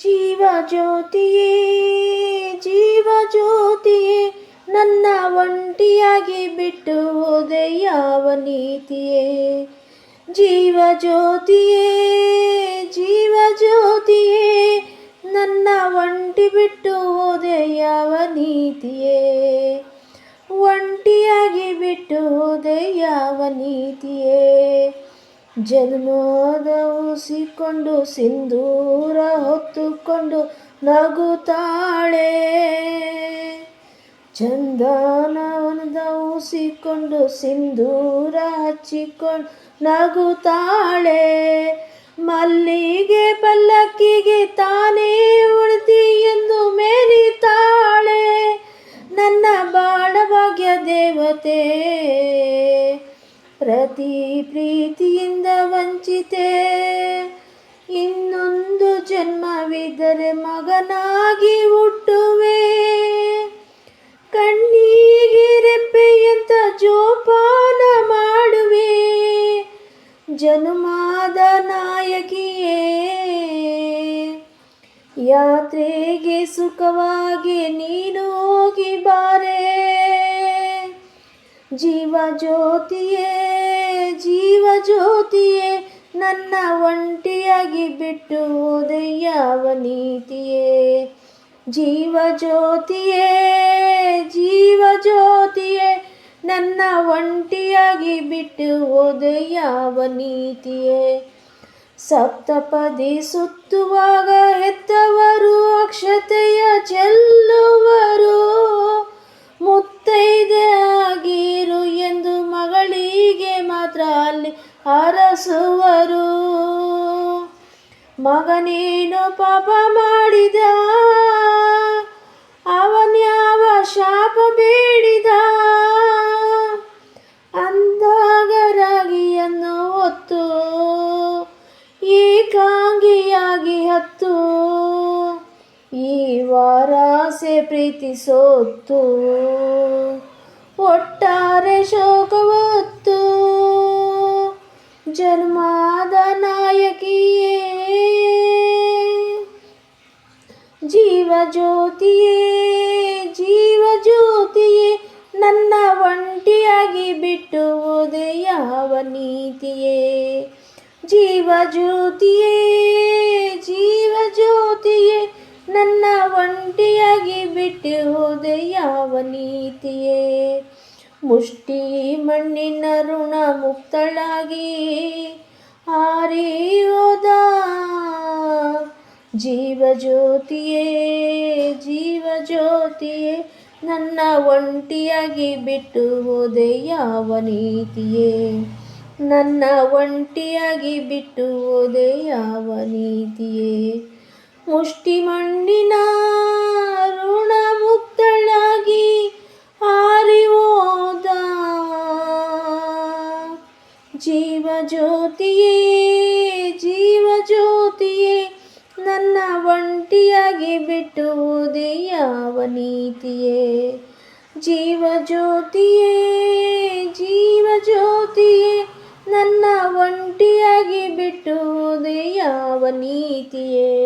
ಜೀವ ಜ್ಯೋತಿಯೇ ಜೀವ ಜ್ಯೋತಿಯೇ, ನನ್ನ ಒಂಟಿಯಾಗಿ ಬಿಟ್ಟು ಹೋದೆ ಯಾವ ನೀತಿಯೇ? ಜೀವ ಜ್ಯೋತಿಯೇ ಜೀವ ಜ್ಯೋತಿಯೇ, ನನ್ನ ಒಂಟಿ ಬಿಟ್ಟು ಹೋದೆ ಯಾವ ನೀತಿಯೇ? ಒಂಟಿಯಾಗಿ ಬಿಟ್ಟು ಹೋದೆ ಯಾವ ನೀತಿಯೇ? ಜನ್ಮದ ಉಸಿಕೊಂಡು ಸಿಂಧೂರ ಹೊತ್ತುಕೊಂಡು ನಗುತ್ತಾಳೆ. ಚಂದನವನದ ಉಸಿಕೊಂಡು ಸಿಂಧೂರ ಹಚ್ಚಿಕೊಂಡು ನಗುತ್ತಾಳೆ. ಮಲ್ಲಿಗೆ ಪಲ್ಲಕ್ಕಿಗೆ ತಾನೇ ಉಳಿದಿ ಎಂದು ಮೇರಿತಾಳೆ ನನ್ನ ಬಾಳಭಾಗ್ಯ ದೇವತೆ. ಪ್ರತಿ ಪ್ರೀತಿಯಿಂದ ವಂಚಿತೆ. ಇನ್ನೊಂದು ಜನ್ಮವಿದ್ದರೆ ಮಗನಾಗಿ ಹುಟ್ಟುವೆ. ಕಣ್ಣಿಗೆ ರೆಪ್ಪೆಯಂತ ಜೋಪಾನ ಮಾಡುವೆ. ಜನುಮಾದ ನಾಯಕಿಯೇ, ಯಾತ್ರೆಗೆ ಸುಖವಾಗಿ ನೀನು ಹೋಗಿ ಬಾರೆ. ಜೀವ ಜ್ಯೋತಿಯೇ ಜೀವ ಜ್ಯೋತಿಯೇ ನನ್ನ ಒಂಟಿಯಾಗಿ ಬಿಟ್ಟು ಯಾವ ನೀತಿಯೇ. ಜೀವ ಜ್ಯೋತಿಯೇ ಜೀವ ಜ್ಯೋತಿಯೇ ನನ್ನ ಒಂಟಿಯಾಗಿ ಬಿಟ್ಟು ಯಾವ ನೀತಿಯೇ. ಸಪ್ತಪದಿ ಸುತ್ತುವಾಗ ಹೆತ್ತವರು ಹರಸುವರು ಮಗನೇನು ಪಾಪ ಮಾಡಿದ? ಅವನ್ಯಾವ ಶಾಪ ಬೇಡಿದ? ಅಂದಾಗರಾಗಿಯನ್ನು ಹೊತ್ತು, ಏಕಾಂಗಿಯಾಗಿ ಹತ್ತು, ಈ ವಾರಾಸೆ ಪ್ರೀತಿ ಸೋತ್ತು ಒಟ್ಟಾರೆ ಶೋಕವತ್ತು ಜನ್ಮಾದ ನಾಯಕಿಯೇ ಜೀವ ಜ್ಯೋತಿಯೇ ಜೀವ ಜ್ಯೋತಿಯೇ ನನ್ನ ಒಂಟಿಯಾಗಿ ಬಿಟ್ಟು ಹೋದೆ ಯಾವ ನೀತಿಯೇ ಜೀವ ಜ್ಯೋತಿಯೇ ಜೀವ ಜ್ಯೋತಿಯೇ ನನ್ನ ಒಂಟಿಯಾಗಿ ಬಿಟ್ಟು ಹೋದೆ ಯಾವ ನೀತಿಯೇ ಮುಷ್ಟಿ ಮಣ್ಣಿನ ಋಣ ಮುಕ್ತಳಾಗಿ ಆರಿಯೋದ. ಜೀವ ಜ್ಯೋತಿಯೇ ಜೀವ ಜ್ಯೋತಿಯೇ ನನ್ನ ಒಂಟಿಯಾಗಿ ಬಿಟ್ಟು ಹೋದೆ ಯಾವ ನೀತಿಯೇ? ನನ್ನ ಒಂಟಿಯಾಗಿ ಬಿಟ್ಟು ಹೋದೆ ಯಾವ ನೀತಿಯೇ? ಮುಷ್ಟಿ ಮಣ್ಣಿನ ಜೀವ ಜ್ಯೋತಿಯೇ ಜೀವ ಜ್ಯೋತಿಯೇ ನನ್ನ ಒಂಟಿಯಾಗಿ ಬಿಟ್ಟುವುದೇ ಯಾವ ನೀತಿಯೇ? ಜೀವ ಜ್ಯೋತಿಯೇ ಜೀವ ಜ್ಯೋತಿಯೇ ನನ್ನ ಒಂಟಿಯಾಗಿ ಬಿಟ್ಟುವುದೇ ಯಾವ ನೀತಿಯೇ?